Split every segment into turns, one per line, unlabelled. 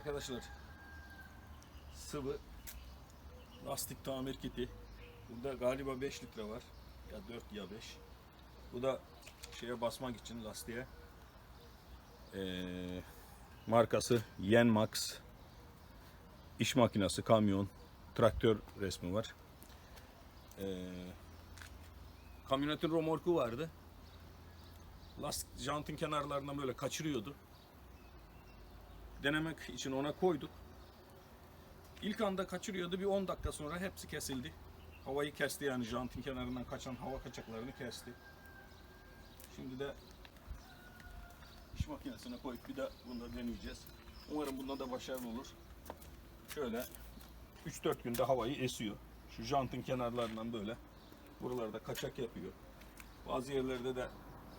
Arkadaşlar sıvı lastik tamir kiti. Burada galiba 5 litre var. Ya 4 ya 5. Bu da şeye basmak için lastiğe. Ee, markası Yenmax. İş makinesi, kamyon, traktör resmi var. Ee, kamyonetin romorku vardı. Lastik jantın kenarlarından böyle kaçırıyordu. Denemek için ona koyduk. İlk anda kaçırıyordu. Bir 10 dakika sonra hepsi kesildi. Havayı kesti yani jantın kenarından kaçan hava kaçaklarını kesti. Şimdi de iş makinesine koyup bir de bunu da deneyeceğiz. Umarım bunda da başarılı olur. Şöyle 3-4 günde havayı esiyor. Şu jantın kenarlarından böyle buralarda kaçak yapıyor. Bazı yerlerde de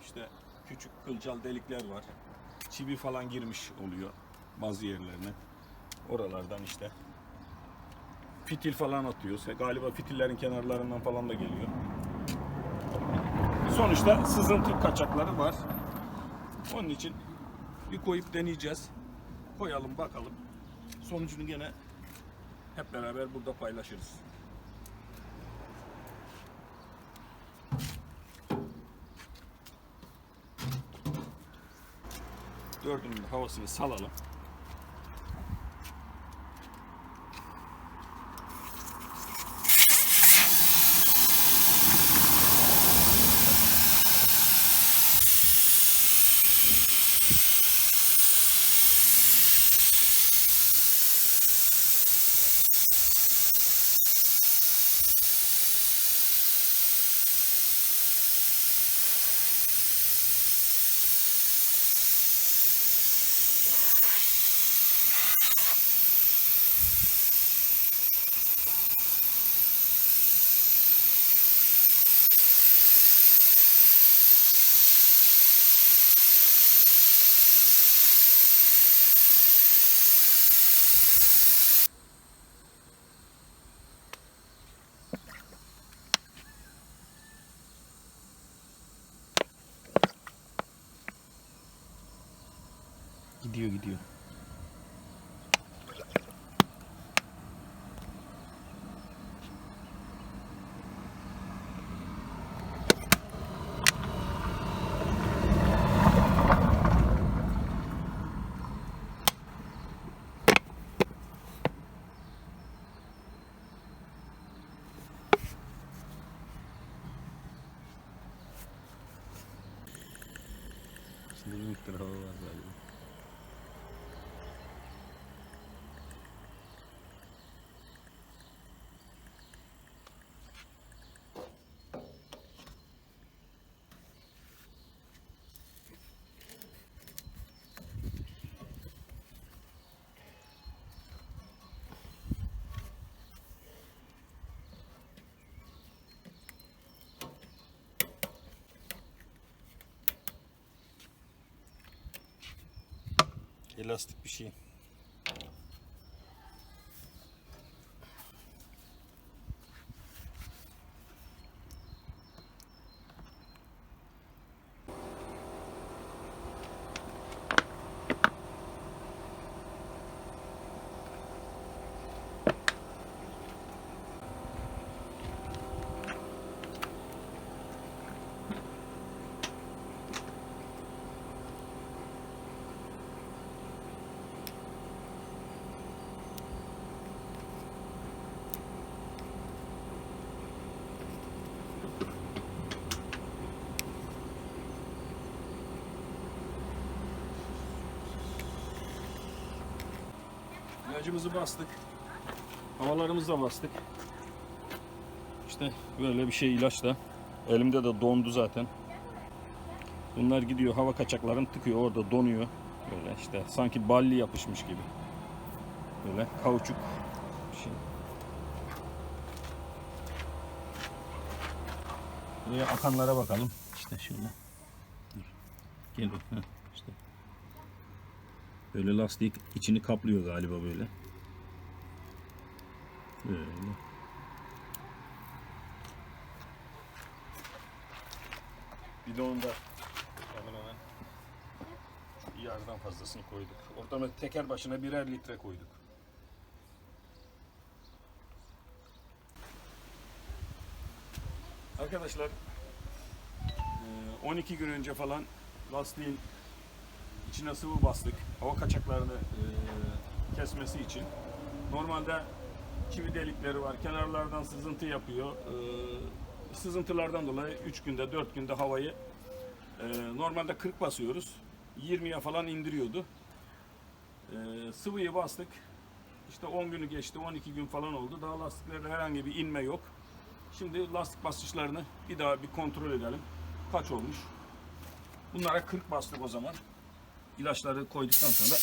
işte küçük kılcal delikler var. Çivi falan girmiş oluyor bazı yerlerine. Oralardan işte fitil falan atıyor. Galiba fitillerin kenarlarından falan da geliyor. Sonuçta sızıntı kaçakları var. Onun için bir koyup deneyeceğiz. Koyalım bakalım. Sonucunu gene hep beraber burada paylaşırız. Dördünün havasını salalım. Gidiyor gidiyor. Şimdi bir miktar hava var galiba. Elastik bir şey. İlacımızı bastık. Havalarımızı da bastık. İşte böyle bir şey ilaç da. Elimde de dondu zaten. Bunlar gidiyor hava kaçaklarını tıkıyor orada donuyor. Böyle işte sanki balli yapışmış gibi. Böyle kauçuk bir şey. Buraya akanlara bakalım. İşte şöyle. Dur. Gel bak. Heh, işte. Böyle lastik içini kaplıyor galiba böyle. Böyle. Bidonu da hemen hemen bir yarıdan fazlasını koyduk. Ortalama teker başına birer litre koyduk. Arkadaşlar eee, 12 gün önce falan lastiğin içine sıvı bastık. Hava kaçaklarını eee, kesmesi için. Normalde çivi delikleri var. Kenarlardan sızıntı yapıyor. Eee, sızıntılardan dolayı 3 günde 4 günde havayı eee, normalde 40 basıyoruz. 20'ye falan indiriyordu. Eee, sıvıyı bastık. İşte 10 günü geçti, 12 gün falan oldu. Daha lastiklerde herhangi bir inme yok. Şimdi lastik basınçlarını bir daha bir kontrol edelim. Kaç olmuş? Bunlara 40 bastık o zaman. İlaçları koyduktan sonra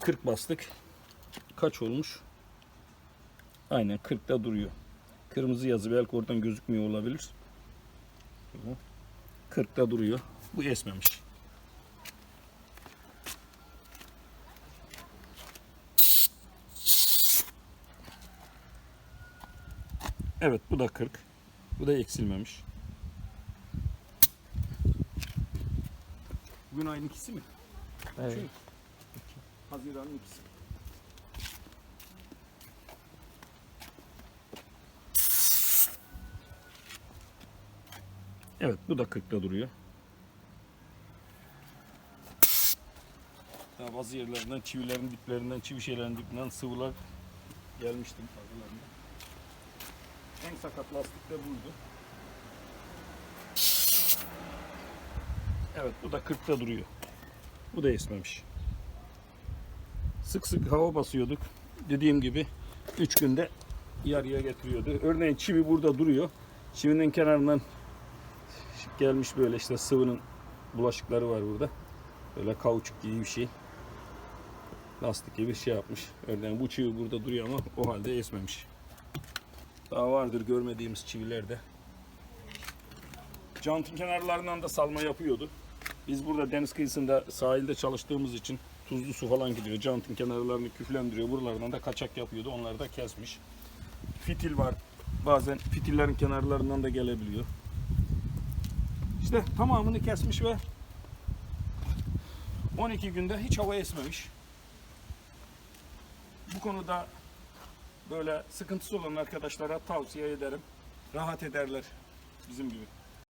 40 bastık. Kaç olmuş? Aynen 40'ta duruyor. Kırmızı yazı belki oradan gözükmüyor olabilir. Şöyle. 40'ta duruyor. Bu esmemiş. Evet bu da 40. Bu da eksilmemiş. Bugün ayın ikisi mi?
Evet.
Çünkü Haziran'ın ikisi. Evet bu da 40'ta duruyor. Daha bazı yerlerinden çivilerin diplerinden, çivi şeylerin dibinden sıvılar gelmiştim fazlalarında. En sakat lastik de buydu. Evet bu da 40'ta duruyor. Bu da esmemiş. Sık sık hava basıyorduk. Dediğim gibi 3 günde yarıya getiriyordu. Örneğin çivi burada duruyor. Çivinin kenarından gelmiş böyle işte sıvının bulaşıkları var burada. Böyle kauçuk gibi bir şey. Lastik gibi bir şey yapmış. Örneğin bu çivi burada duruyor ama o halde esmemiş. Daha vardır görmediğimiz çivilerde. Cantin kenarlarından da salma yapıyordu. Biz burada deniz kıyısında sahilde çalıştığımız için tuzlu su falan gidiyor. Cantin kenarlarını küflendiriyor. Buralardan da kaçak yapıyordu. Onları da kesmiş. Fitil var. Bazen fitillerin kenarlarından da gelebiliyor. İşte tamamını kesmiş ve 12 günde hiç hava esmemiş. Bu konuda böyle sıkıntısı olan arkadaşlara tavsiye ederim. Rahat ederler bizim gibi.